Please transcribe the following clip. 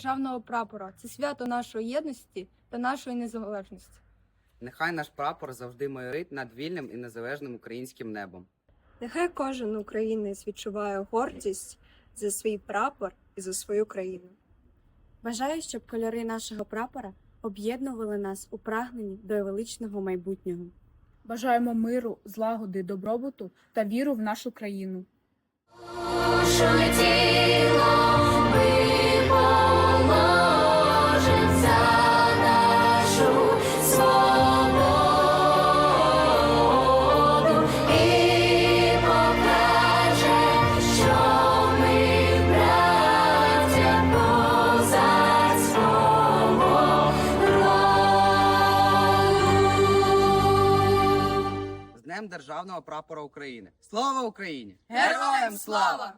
державного прапора. Це свято нашої єдності та нашої незалежності. Нехай наш прапор завжди майорить над вільним і незалежним українським небом. Нехай кожен українець відчуває гордість за свій прапор і за свою країну. Бажаю, щоб кольори нашого прапора об'єднували нас у прагненні до величного майбутнього. Бажаємо миру, злагоди, добробуту та віру в нашу країну. Днем Державного прапора України! Слава Україні! Героям слава!